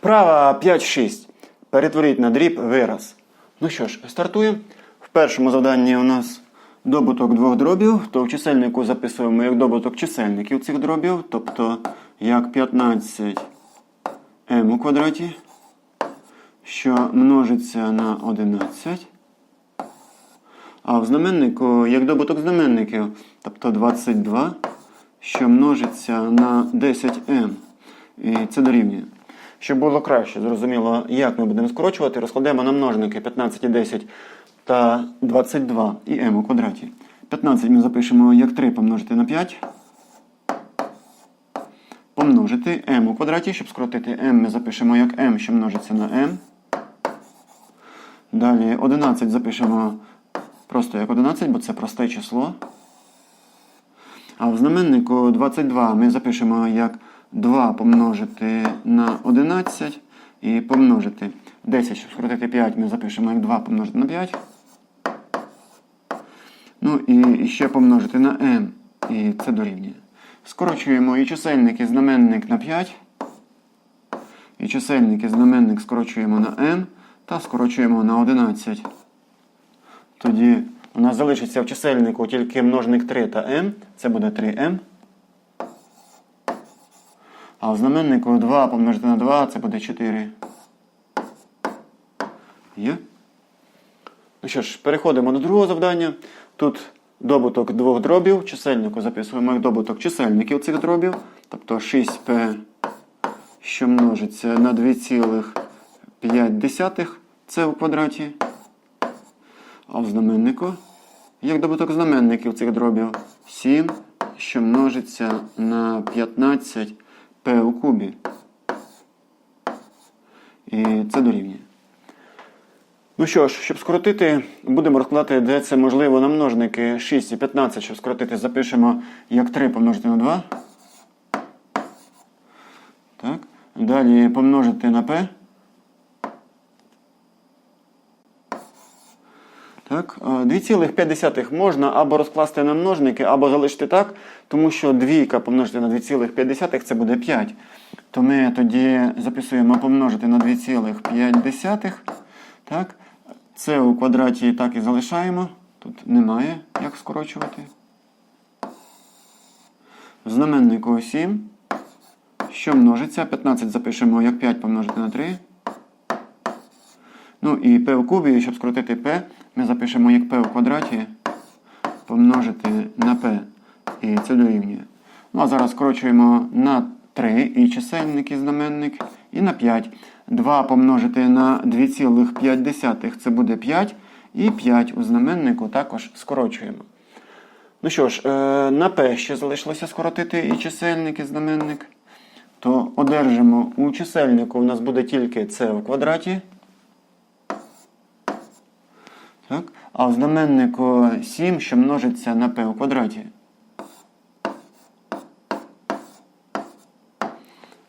Вправа 5-6. Перетворіть на дріб вираз. Ну що ж, стартуємо. В першому завданні у нас добуток двох дробів, то в чисельнику записуємо як добуток чисельників цих дробів, тобто як 15 m у квадраті, що множиться на 11. А в знаменнику як добуток знаменників, тобто 22, що множиться на 10m. І це дорівнює. Щоб було краще, зрозуміло, як ми будемо скорочувати, розкладемо на множники 15 і 10 та 22 і m у квадраті. 15 ми запишемо як 3 помножити на 5. Помножити m у квадраті, щоб скоротити m, ми запишемо як m, що множиться на m. Далі 11 запишемо просто як 11, бо це просте число. А в знаменнику 22 ми запишемо як 2 помножити на 11 і помножити 10, щоб скоротити 5, ми запишемо як 2 помножити на 5. Ну і ще помножити на m. І це дорівнює. Скорочуємо і чисельник, і знаменник на 5. І чисельник і знаменник скорочуємо на m та скорочуємо на 11. Тоді у нас залишиться в чисельнику тільки множник 3 та m. Це буде 3m. А в знаменнику 2 помножити на 2 це буде 4. Є? Ну що ж, переходимо до другого завдання. Тут добуток двох дробів. В чисельнику записуємо як добуток чисельників цих дробів. Тобто 6p, що множиться на 2,5 це у квадраті. А в знаменнику, як добуток знаменників цих дробів, 7, що множиться на 15 p у кубі. І це дорівнює. Ну що ж, щоб скоротити, будемо розкладати, де це можливо на множники 6 і 15, щоб скоротити, запишемо як 3 помножити на 2. Так. Далі помножити на p. Так, 2,5 можна або розкласти на множники, або залишити так, тому що двійка помножити на 2,5 це буде 5. То ми тоді записуємо помножити на 2,5. Так, це у квадраті так і залишаємо. Тут немає як скорочувати. Знаменнику 7. Що множиться? 15 запишемо як 5 помножити на 3. Ну і p в кубі, щоб скоротити p, ми запишемо як p в квадраті помножити на p. І це дорівнює. Ну а зараз скорочуємо на 3 і чисельник і знаменник, і на 5. 2 помножити на 2,5 це буде 5. І 5 у знаменнику також скорочуємо. Ну що ж, е, на p ще залишилося скоротити і чисельник, і знаменник. То одержимо у чисельнику у нас буде тільки c в квадраті. Так? А в знаменнику 7, що множиться на p у квадраті.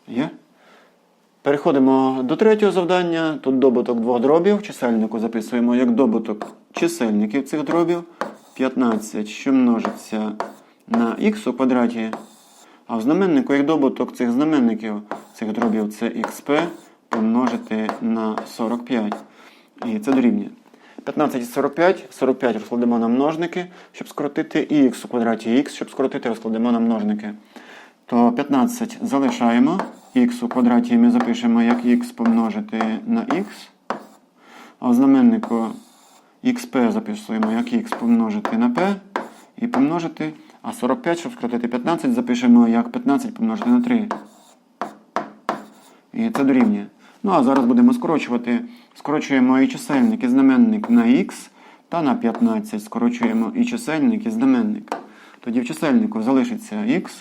Є? Переходимо до третього завдання. Тут добуток двох дробів. Чисельнику записуємо як добуток чисельників цих дробів. 15, що множиться на х у квадраті. А в знаменнику як добуток цих знаменників цих дробів це xp помножити на 45. І це дорівнює. 15 і 45. 45 розкладемо на множники, щоб скоротити і х у квадраті х, щоб скоротити, розкладемо на множники. То 15 залишаємо. Х у квадраті ми запишемо як х помножити на х. А в знаменнику xp записуємо як х помножити на p і помножити. А 45, щоб скоротити 15, запишемо як 15 помножити на 3. І це дорівнює. Ну а зараз будемо скорочувати. Скорочуємо і чисельник, і знаменник на х та на 15. Скорочуємо і чисельник, і знаменник. Тоді в чисельнику залишиться х,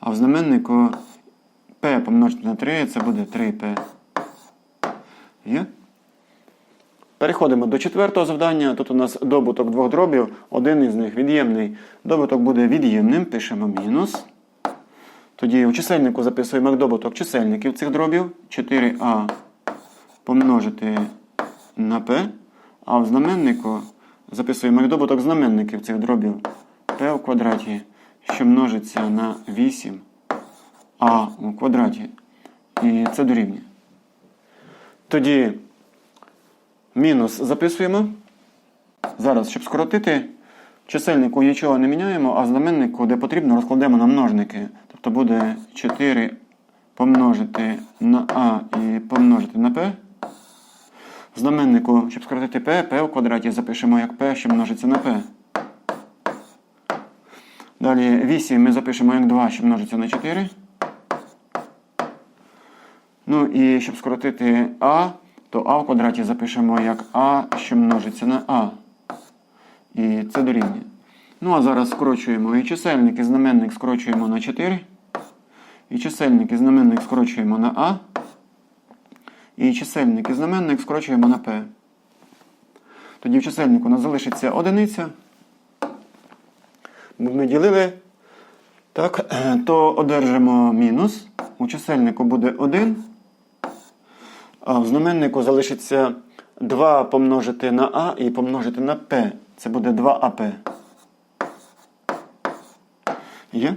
а в знаменнику p помножити на 3, це буде 3p. Є? Переходимо до четвертого завдання. Тут у нас добуток двох дробів, один із них від'ємний. Добуток буде від'ємним, пишемо мінус. Тоді у чисельнику записуємо як добуток чисельників цих дробів. 4а помножити на p. А в знаменнику записуємо як добуток знаменників цих дробів p у квадраті, що множиться на 8а у квадраті. І це дорівнює. Тоді мінус записуємо. Зараз, щоб скоротити, в чисельнику нічого не міняємо, а знаменнику, де потрібно, розкладемо на множники. Тобто буде 4 помножити на А і помножити на П. В знаменнику, щоб скоротити P, P у квадраті запишемо як P, що множиться на P. Далі 8 ми запишемо як 2, що множиться на 4. Ну і щоб скоротити А, то А в квадраті запишемо як А, що множиться на А. І це дорівнює. Ну а зараз скорочуємо і чисельник, і знаменник скорочуємо на 4. І чисельник і знаменник скорочуємо на А. І чисельник і знаменник скорочуємо на P. Тоді в чисельнику у нас залишиться одиниця. Ми ділили, так, то одержимо мінус. У чисельнику буде 1. А в знаменнику залишиться 2 помножити на А і помножити на П. Це буде 2АП. Є?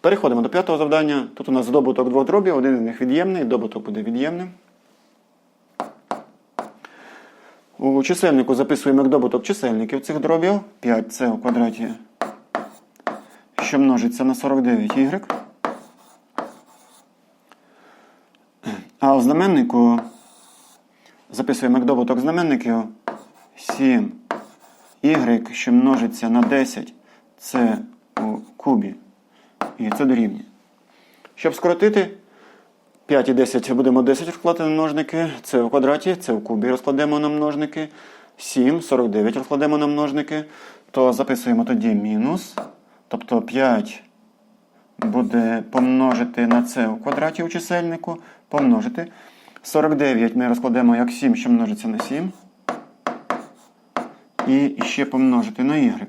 Переходимо до п'ятого завдання. Тут у нас добуток двох дробів, один з них від'ємний, добуток буде від'ємним. У чисельнику записуємо як добуток чисельників цих дробів. 5 c у квадраті, що множиться на 49y. А у знаменнику записуємо як добуток знаменників 7 y, що множиться на 10 c у кубі. І це дорівнює. Щоб скоротити 5 і 10 будемо 10 розкладати на множники. Це у квадраті, це у кубі розкладемо на множники. 7, 49 розкладемо на множники. То записуємо тоді мінус. Тобто 5 буде помножити на це у квадраті у чисельнику. Помножити. 49 ми розкладемо як 7, що множиться на 7. І ще помножити на y.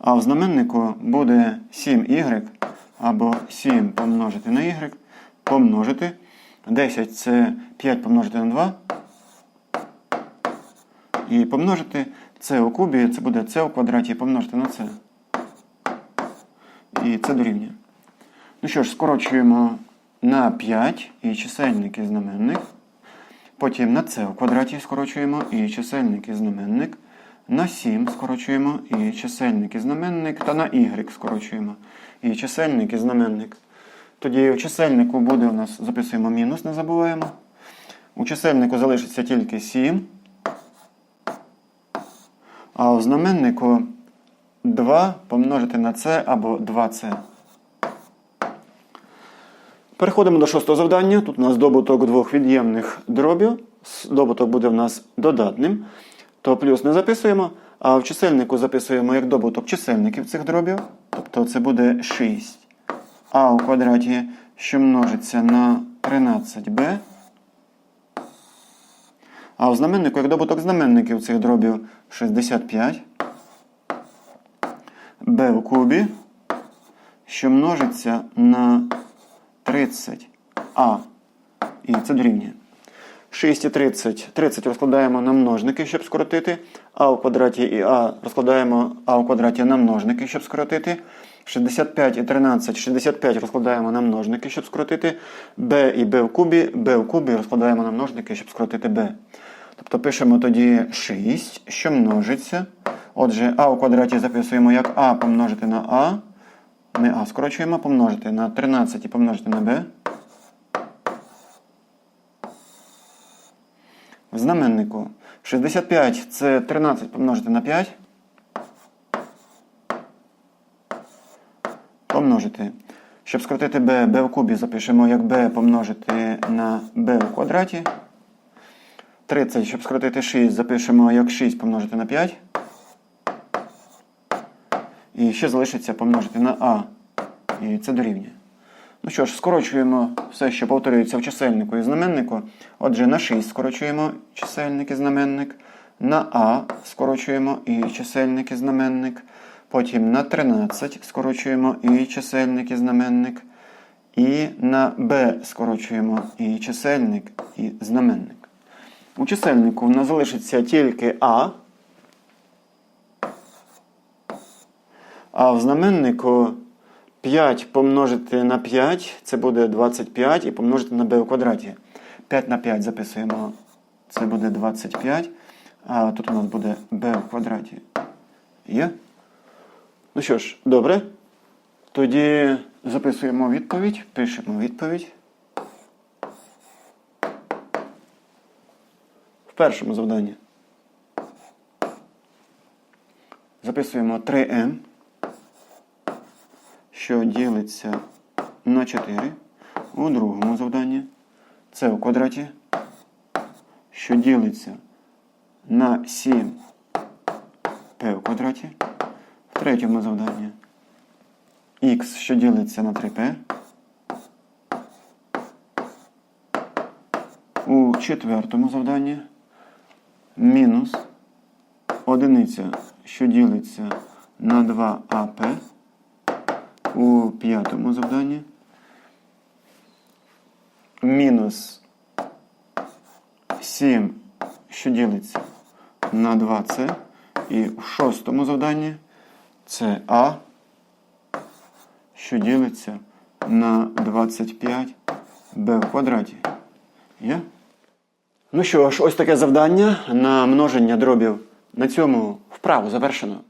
А в знаменнику буде 7y або 7 помножити на y, помножити. 10 це 5 помножити на 2. І помножити це у кубі, це буде це у квадраті помножити на це. І це дорівнює. Ну що ж, скорочуємо на 5 і чисельник і знаменник. Потім на це у квадраті скорочуємо і чисельник і знаменник. На 7 скорочуємо і чисельник і знаменник, та на y скорочуємо і чисельник і знаменник. Тоді у чисельнику буде у нас, записуємо мінус, не забуваємо. У чисельнику залишиться тільки 7. А у знаменнику 2 помножити на це або 2c. Переходимо до шостого завдання. Тут у нас добуток двох від'ємних дробів. Добуток буде в нас додатним. То плюс не записуємо, а в чисельнику записуємо як добуток чисельників цих дробів. Тобто це буде 6. А у квадраті, що множиться на 13b. А у знаменнику як добуток знаменників цих дробів 65. b у кубі, що множиться на 30а. І це дорівнює. 6 і 30. 30 розкладаємо на множники, щоб скоротити. А у квадраті і А розкладаємо А у квадраті на множники, щоб скоротити. 65 і 13. 65 розкладаємо на множники, щоб скоротити. Б і Б в кубі. Б в кубі розкладаємо на множники, щоб скоротити Б. Тобто пишемо тоді 6, що множиться. Отже, А у квадраті записуємо як А помножити на А. Не А скорочуємо, помножити на 13 і помножити на Б. В знаменнику 65 це 13 помножити на 5. Помножити. Щоб скоротити b, b в кубі запишемо як b помножити на b у квадраті. 30, щоб скоротити 6, запишемо як 6 помножити на 5. І ще залишиться помножити на а. І це дорівнює. Ну що ж, скорочуємо все, що повторюється в чисельнику і знаменнику. Отже, на 6 скорочуємо чисельник і знаменник. На А скорочуємо і чисельник і знаменник. Потім на 13 скорочуємо і чисельник і знаменник. І на Б скорочуємо і чисельник і знаменник. У чисельнику в нас залишиться тільки А. А в знаменнику 5 помножити на 5, це буде 25, і помножити на b у квадраті. 5 на 5 записуємо, це буде 25. А тут у нас буде b у квадраті. Є? Ну що ж, добре. Тоді записуємо відповідь, пишемо відповідь. В першому завданні. Записуємо 3m, що ділиться на 4. У другому завданні це у квадраті, що ділиться на 7 p у квадраті. В третьому завданні х, що ділиться на 3p. У четвертому завданні мінус одиниця, що ділиться на 2ап. У п'ятому завданні мінус 7, що ділиться на 2c. І в шостому завданні це А, що ділиться на 25 b в квадраті. Є? Ну що ж, ось таке завдання на множення дробів. На цьому вправу завершено.